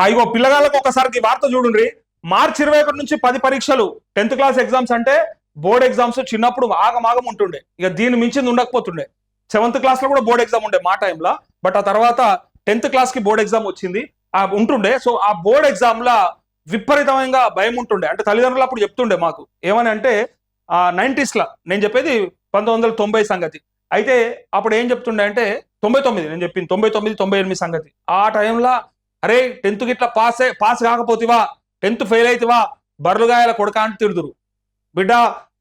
ఆ, ఇగో ఒకసారి ఒకసారికి వార్త చూడండి మార్చి ఇరవై ఒకటి నుంచి పది పరీక్షలు టెన్త్ క్లాస్ ఎగ్జామ్స్ అంటే బోర్డ్ ఎగ్జామ్స్ చిన్నప్పుడు ఆగమాగం ఉంటుండే. ఇక దీని మించింది ఉండకపోతుండే. సెవెంత్ క్లాస్లో కూడా బోర్డ్ ఎగ్జామ్ ఉండే మా టైంలో. బట్ ఆ తర్వాత టెన్త్ క్లాస్కి బోర్డ్ ఎగ్జామ్ వచ్చింది. ఆ ఉంటుండే. సో ఆ బోర్డ్ ఎగ్జామ్ లా విపరీతమైన భయం ఉంటుండే. అంటే తల్లిదండ్రులు అప్పుడు చెప్తుండే మాకు. ఏమని అంటే ఆ నైన్టీస్ లా నేను చెప్పేది పంతొమ్మిది వందల తొంభై సంగతి. అయితే అప్పుడు ఏం చెప్తుండే అంటే తొంభై తొమ్మిది నేను చెప్పింది తొంభై తొమ్మిది తొంభై ఎనిమిది సంగతి. ఆ టైంలో అరే టెన్త్ గిట్లా పాస్ పాస్ కాకపోతివా టెన్త్ ఫెయిల్ అయితివా బర్లుగాయల కొడక అంటే తిడుదురు. బిడ్డ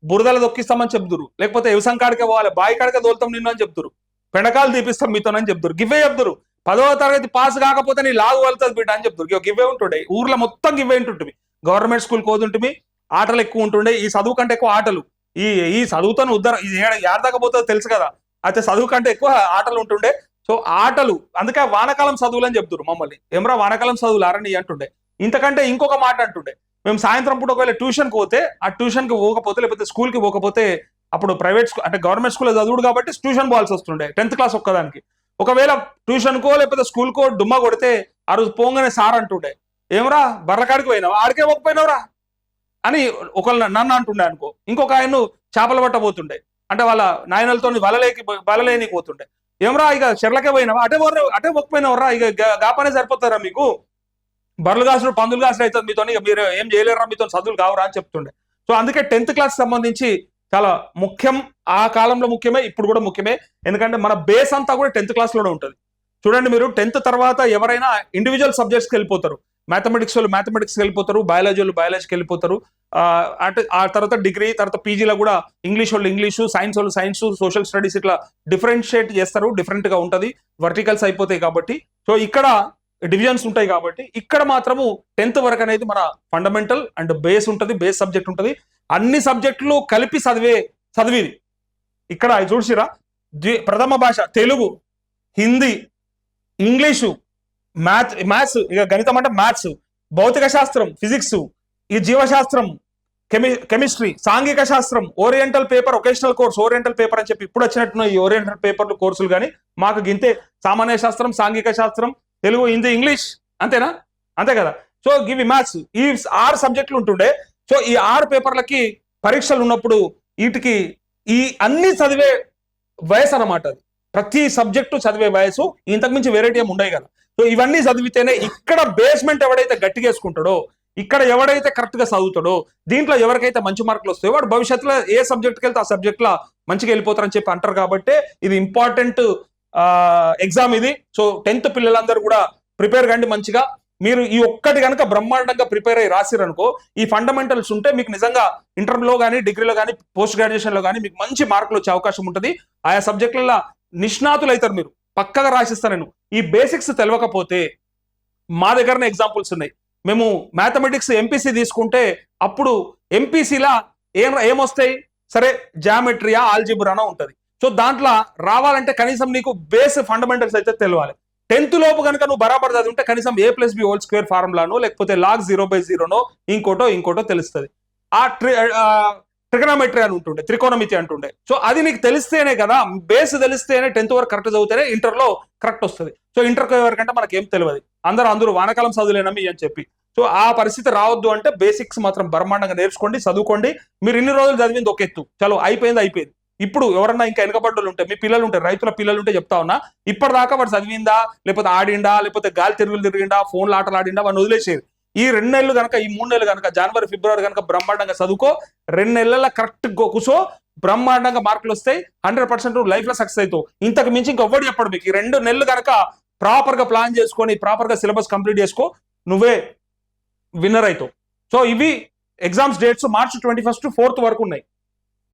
బురదల దొక్కిస్తామని చెప్తురు లేకపోతే వ్యవసాయం కాడికే పోవాలి బాయి కాడికే దోలుతాం నిన్ను అని చెప్తురు పెండకాలు తీపిస్తాం మీతోనని చెప్తురు గివ్వే చెప్తురు పదవ తరగతి పాస్ కాకపోతే నీ లాగు వెళ్తుంది బిడ్డ అని చెప్తురు గివ్వే ఉంటుండే. ఊర్లో మొత్తం గివ్వే ఉంటుంటుంది గవర్నమెంట్ స్కూల్ కోదుంటుంది ఆటలు ఎక్కువ ఉంటుండే. ఈ చదువు కంటే ఎక్కువ ఆటలు. ఈ ఈ చదువుతాను ఉద్దర. ఇది ఏడదాకపోతుందో తెలుసు కదా. అయితే చదువు కంటే ఎక్కువ ఆటలు ఉంటుండే. సో ఆటలు అందుకే వానకాలం చదువులు అని చెప్తున్నారు మమ్మల్ని. ఏమరా వానకాలం చదువులు అరని అంటుండే. ఇంతకంటే ఇంకొక మాట అంటుండే. మేము సాయంత్రం పూట ఒకవేళ ట్యూషన్కి పోతే ఆ ట్యూషన్కి పోకపోతే లేకపోతే స్కూల్కి పోకపోతే అప్పుడు ప్రైవేట్ స్కూల్ అంటే గవర్నమెంట్ స్కూల్లో చదువుడు కాబట్టి ట్యూషన్ పోవాల్సి వస్తుండే టెన్త్ క్లాస్ ఒక్కదానికి. ఒకవేళ ట్యూషన్కో లేకపోతే స్కూల్కో డుమ్మా కొడితే ఆ రోజు పోగానే సార్ అంటుండే. ఏమరా బర్రకాడికి పోయినావు? ఆడికే పోకపోయినావురా? అని ఒకళ్ళు నన్ను అంటుండే అనుకో. ఇంకొక ఆయన చేపలు పట్టబోతుండే. అంటే వాళ్ళ నాయనలతో వలలేకి వలలేనికి పోతుండే. ఏమరా ఇక చెర్లకే పోయినావా? అటే పోరే అటే పోకపోయినావరా? ఇక గా- గాపనే సరిపోతారా మీకు? బర్రెలు కాసుడు పందులు కాసుడు అవుతుంది మీతో ఇక మీరు ఏం చేయలేరా మీతో చదువులు కావురా అని చెప్తుండే. సో అందుకే టెన్త్ క్లాస్ సంబంధించి చాలా ముఖ్యం ఆ కాలంలో ముఖ్యమే ఇప్పుడు కూడా ముఖ్యమే. ఎందుకంటే మన బేస్ అంతా కూడా టెన్త్ క్లాస్లోనే ఉంటుంది. చూడండి మీరు టెన్త్ తర్వాత ఎవరైనా ఇండివిజువల్ సబ్జెక్ట్స్కి వెళ్ళిపోతారు. మ్యాథమెటిక్స్ వాళ్ళు మ్యాథమెటిక్స్కి వెళ్ళిపోతారు బయాలజీ వాళ్ళు బయాలజీకి వెళ్ళిపోతారు. ఆ, అంటే ఆ తర్వాత డిగ్రీ తర్వాత పీజీలో కూడా ఇంగ్లీష్ వాళ్ళు ఇంగ్లీషు సైన్స్ వాళ్ళు సైన్స్ సోషల్ స్టడీస్ ఇట్లా డిఫరెన్షియేట్ చేస్తారు డిఫరెంట్గా ఉంటుంది. వర్టికల్స్ అయిపోతాయి కాబట్టి. సో ఇక్కడ డివిజన్స్ ఉంటాయి కాబట్టి ఇక్కడ మాత్రము టెన్త్ వరకు అనేది మన ఫండమెంటల్ అండ్ బేస్ ఉంటుంది బేస్ సబ్జెక్ట్ ఉంటుంది. అన్ని సబ్జెక్టులు కలిపి చదివే చదివేది. ఇక్కడ చూసిరా? ద్వి- ప్రథమ భాష Telugu Hindi English math maths ఇక గణితం అంటే మ్యాథ్స్ భౌతిక శాస్త్రం ఫిజిక్స్ ఈ జీవశాస్త్రం కెమి కెమిస్ట్రీ సాంఘిక శాస్త్రం oriental paper vocational course oriental paper అని చెప్పి ఇప్పుడు వచ్చినట్టున్న ఈ ఓరియంటల్ పేపర్లు కోర్సులు కానీ. మాకు గింతే సామాన్య శాస్త్రం సాంఘిక శాస్త్రం తెలుగు హిందీ ఇంగ్లీష్ అంతేనా? అంతే కదా. సో గివి మ్యాథ్స్ ఈ ఆరు సబ్జెక్టులు ఉంటుండే. సో ఈ ఆరు పేపర్లకి పరీక్షలు ఉన్నప్పుడు వీటికి ఈ అన్ని చదివే వయసు అన్నమాట అది. ప్రతి సబ్జెక్టు చదివే వయసు ఇంతకుమించి వెరైటీ ఏమి ఉండవు కదా. సో ఇవన్నీ చదివితేనే ఇక్కడ బేస్మెంట్ ఎవడైతే గట్టిగా వేసుకుంటాడో ఇక్కడ ఎవడైతే కరెక్ట్గా చదువుతాడో దీంట్లో ఎవరికైతే మంచి మార్కులు వస్తాయో వాడు భవిష్యత్తులో ఏ సబ్జెక్ట్కి వెళ్తే ఆ సబ్జెక్ట్లో మంచిగా వెళ్ళిపోతారని చెప్పి అంటారు కాబట్టి ఇది ఇంపార్టెంట్ ఎగ్జామ్ ఇది. సో టెన్త్ పిల్లలందరూ కూడా ప్రిపేర్ కండి మంచిగా. మీరు ఈ ఒక్కటి కనుక బ్రహ్మాండంగా ప్రిపేర్ అయ్యి రాసిరనుకో ఈ ఫండమెంటల్స్ ఉంటే మీకు నిజంగా ఇంటర్లో కానీ డిగ్రీలో కానీ పోస్ట్ గ్రాడ్యుయేషన్లో కానీ మీకు మంచి మార్కులు వచ్చే అవకాశం ఉంటుంది. ఆయా సబ్జెక్టులలో నిష్ణాతులు అవుతారు మీరు. పక్కగా రాసిస్తాను నేను. ఈ బేసిక్స్ తెలవకపోతే మా దగ్గరనే ఎగ్జాంపుల్స్ ఉన్నాయి. మేము మ్యాథమెటిక్స్ ఎంపీసీ తీసుకుంటే అప్పుడు ఎంపీసీలా ఏం ఏమొస్తాయి? సరే జామెట్రియా ఆల్జిబ్రానా ఉంటుంది. సో దాంట్లో రావాలంటే కనీసం నీకు బేస్ ఫండమెంటల్స్ అయితే తెలియాలి టెన్త్ లోపు కనుక నువ్వు బరాబర్ చదివింటే కనీసం a plus b whole square ఫార్ములానో లేకపోతే లాగ్ జీరో బై జీరోనో ఇంకోటో ఇంకోటో తెలుస్తుంది. ఆ ట్రి ట్రిగనామెట్రీ అని ఉంటుండే త్రికోణమితి అంటుండే. సో అది నీకు తెలిస్తేనే కదా బేస్ తెలిస్తేనే టెన్త్ వరకు కరెక్ట్ చదివితేనే ఇంటర్లో కరెక్ట్ వస్తుంది. సో ఇంటర్ వరకంటే మనకి ఏం తెలియదు అందరూ అందరూ వానకాలం చదువులేనమి అని చెప్పి. సో ఆ పరిస్థితి రావద్దు అంటే బేసిక్స్ మాత్రం బ్రహ్మాండంగా నేర్చుకోండి చదువుకోండి. మీరు ఇన్ని రోజులు చదివింది ఒక ఎత్తు. చలో అయిపోయింది అయిపోయింది. ఇప్పుడు ఎవరన్నా ఇంకా వెనకబడ్డలు ఉంటే మీ పిల్లలు ఉంటారు రైతుల పిల్లలు ఉంటే చెప్తా ఉన్నా ఇప్పటిదాకా వాడు చదివిందా లేకపోతే ఆడిండా లేకపోతే గాలి తిరుగులు తిరిగిండా ఫోన్లు ఆటలు ఆడిండా వాడిని వదిలేసేది ఈ రెండు నెలలు కనుక ఈ మూడు నెలలు కనుక జనవరి ఫిబ్రవరి కనుక బ్రహ్మాండంగా చదువుకో రెండు నెలల కరెక్ట్ కూసో బ్రహ్మాండంగా మార్కులు వస్తాయి హండ్రెడ్ పర్సెంట్ లైఫ్లో సక్సెస్ అవుతావు. ఇంతకు మించి ఇంకెవ్వడు చెప్పడు మీకు. ఈ రెండు నెలలు కనుక ప్రాపర్గా ప్లాన్ చేసుకొని ప్రాపర్గా సిలబస్ కంప్లీట్ చేసుకో నువ్వే విన్నర్ అవుతావు. సో ఇవి exams dates March twenty first fourth వరకు ఉన్నాయి.